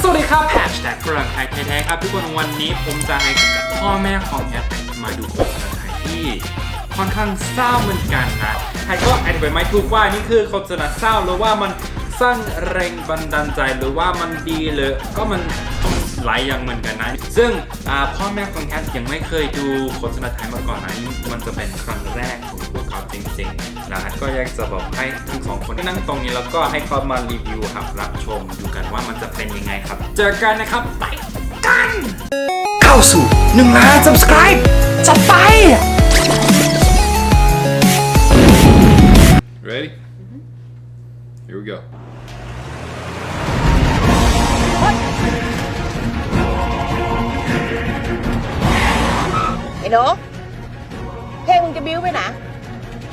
สวัสดีครับแฮชแท็กฝรั่งไทยแท้ๆครับทุกคนวันนี้ผมจะให้พ่อแม่ของแอปมาดูโฆษณาไทยที่ค่อนข้างเศร้าเหมือนกันนะใครก็อธิบายไม่ถูกว่านี่คือโฆษณาเศร้าหรือว่ามันสร้างแรงบันดาลใจหรือว่ามันดีเลยก็มัน หลายอย่างเหมือนกันนะ ซึ่งพ่อแม่ของแอปยังไม่เคยดูโฆษณาไทยมาก่อนนะมันจะเป็นครั้งแรกของพวกเขาจริงๆนะก็อยากจะบอกให้ทั้งสองคนนั่งตรงนี้แล้วก็ให้เขามารีวิวครับรับชมดูกันว่ามันจะเป็นยังไงครับ เจอกันนะครับไปกันเข้าสู่1ล้าน subscribe จัดไป Ready? Here we go. หนูเพลงมึงจะบิ้วไปไหน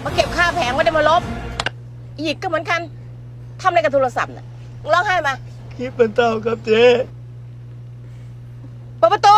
มาเก็บค่าแผงไม่ได้มาลบอีกก็เหมือนกันทำอะไรกับโทรศัพท์น่ะมึงร้องไห้มาคลิปมันเต่าครับเจ๊เปิดประตู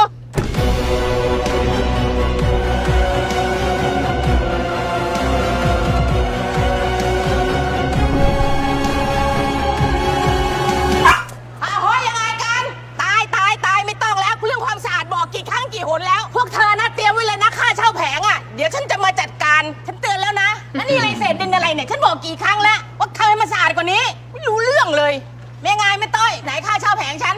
ฉันบอกกี่ครั้งแล้วว่าเธอมาสะอาดกว่านี้ ไม่รู้เรื่องเลยแม่ไงายไม่ต้อย ไหนค่าเช่าแผงฉัน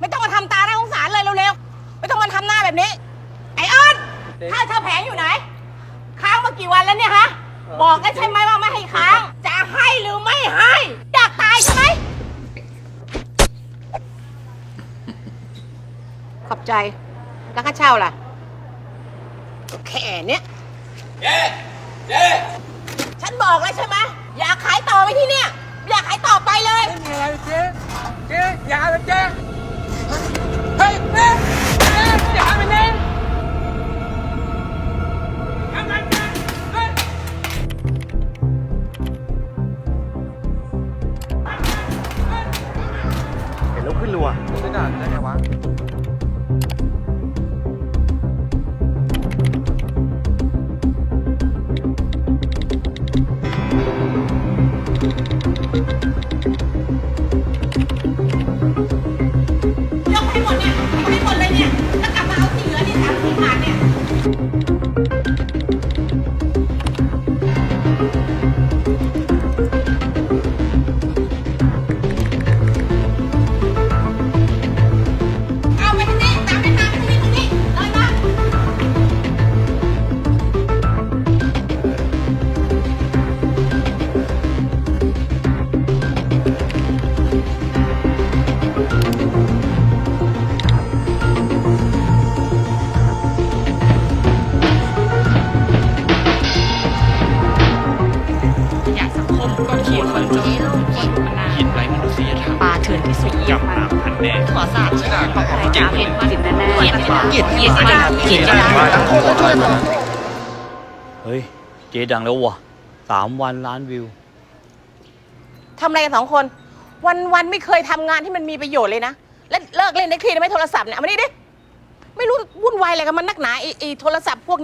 ไม่ต้องมาทำตาหน้าสงสารเลยเร็วๆ ไม่ต้องมาทำหน้าแบบนี้ ไอ้ออนค่าเช่าแผงอยู่ไหน ค้างมากี่วันแล้วเนี่ยฮะ บอกแล้ใช่ไหมว่าไม่ให้ค้าง จะให้หรือไม่ให้ อยากตายใช่ไหม ขอบใจ แล้วค่าเช่าล่ะ แค่เนี้ย เจ๊เจ๊ ฉันบอกแล้วใช่ไหมอยากขายต่อไปที่เนี่ย อยากขายต่อไปเลย ไม่มีอะไรเจ๊เจ๊อย่าเลยเจ๊ เกลียดเกลียดเกียดเกียดเกลียดจด้เฮ้ย เจ๊ดังแล้ววะสามวันล้านวิวทำอะไรกันสองคน วันวันไม่เคยทำงานที่มันมีประโยชน์เลยนะ และเลิกเล่นได้คลีได้ไหมโทรศัพท์เนี่ยเอามานี่ดิ ไม่รู้วุ่นวายอะไรกับมันนักหนาไอ้ไอ้โทรศัพท์พวก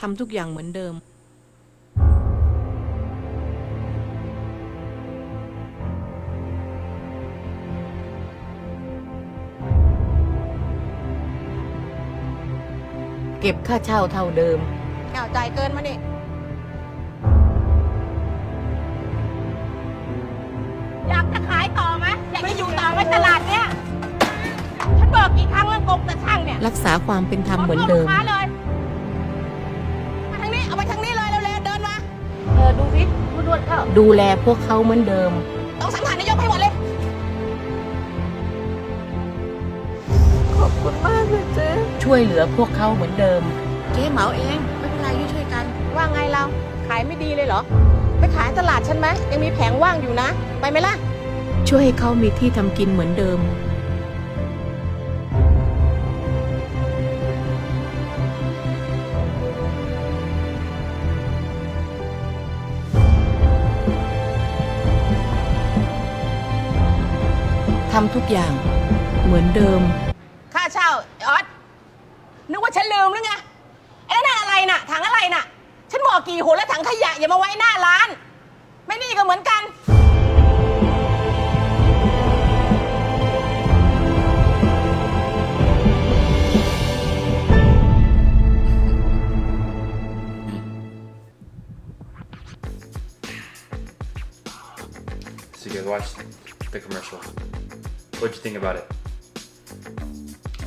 ทำทุกอย่างเหมือนเดิม เก็บค่าเช่าเท่าเดิม เอาจ่ายเกินมานี่อยากจะขายต่อไหมอยากจะอยู่ต่อไหมตลาดเนี้ยฉันบอกกี่ครั้งแล้วกงแต่ช่างเนี่ยรักษาความเป็นธรรมเหมือนเดิมขลูกค้าเล ดูแลพวกเขาเหมือนเดิม ต้องสังหารนายกให้หมดเลย ขอบคุณมากเลยเจ๊ช่วยเหลือพวกเขาเหมือนเดิม เจ๊เหมาเอง ไม่เป็นไรยุ่ช่วยกัน ว่าไงเรา ขายไม่ดีเลยเหรอ ไปขายตลาดฉันไหมยังมีแผงว่างอยู่นะ ไปไหมล่ะ ช่วยให้เขามีที่ทำกินเหมือนเดิม ทำทุกอย่าง เหมือนเดิม ค่าเช่าออสนึกว่าฉันลืมหรือไงไอ้นั่นอะไรน่ะ ถังอะไรน่ะ ฉันบอกกี่หนแล้วถังขยะอย่ามาไว้หน้าร้าน ไม่นี่ก็เหมือนกัน So you guys watched the commercial. What'd you think about it?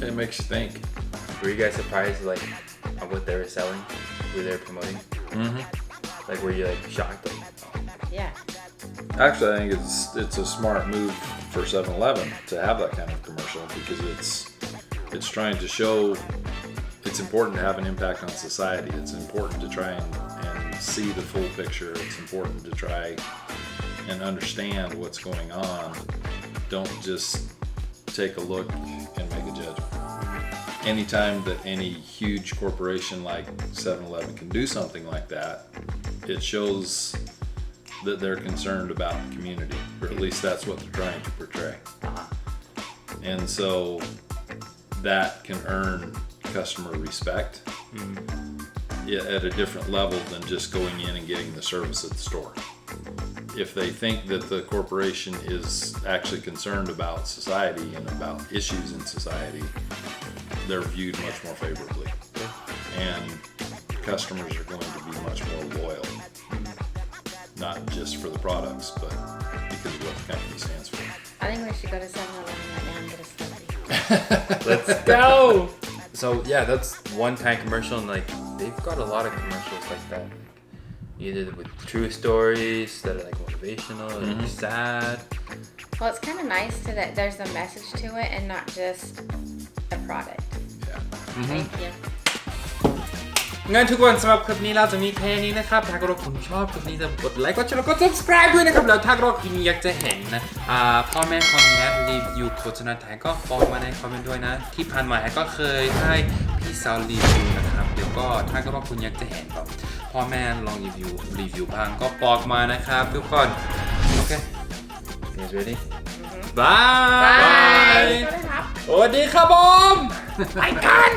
It makes you think. Were you guys surprised like at what they were selling? Who they were promoting? Mm-hmm. Like were you like shocked? Like, Yeah. Actually, I think it's it's a smart move for 7-Eleven to have that kind of commercial because it's it's trying to show it's important to have an impact on society. It's important to try and, and see the full picture. It's important to try and understand what's going on. Don't just take a look and make a judgment. Anytime that any huge corporation like 7-Eleven can do something like that, it shows that they're concerned about the community, or at least that's what they're trying to portray. Uh-huh. And so that can earn customer respect mm-hmm. yeah, at a different level than just going in and getting the service at the store. If they think that the corporation is actually concerned about society and about issues in society, they're viewed much more favorably. And customers are going to be much more loyal not just for the products, but because of what the company stands for. I think we should go to 7-Eleven right now and get a Slurpee. Let's go. So yeah, that's one time commercial, and like they've got a lot of commercials like that. Either with true stories that are like motivational or sad. Well, it's kind of nice to that there's a message to it and not just a product. Yeah. Thank you. งั้นทุกคนสำหรับคลิปนี้เราจะมีแค่นี้นะครับ ถ้าคุณชอบคลิปนี้จะกดไลค์กดแชร์แล้วก็ subscribe ด้วยนะครับ แล้วถ้าคุณอยากจะเห็นนะอ่าพ่อแม่ของแนทรีวิวโฆษณาไทยก็บอกมาในคอมเมนต์ด้วยนะ ที่ผ่านมาแฮกก็เคยให้พี่สาวรีวิวนะครับ เดี๋ยวก็ถ้าก็ว่าคุณอยากจะเห็นแบบพ่ อแม่ลองรีวิวรีวิวบ้างก็บอกมานะครับทุกคน โอเค guys ready bye บายสวัสดีครับผม ไปกัน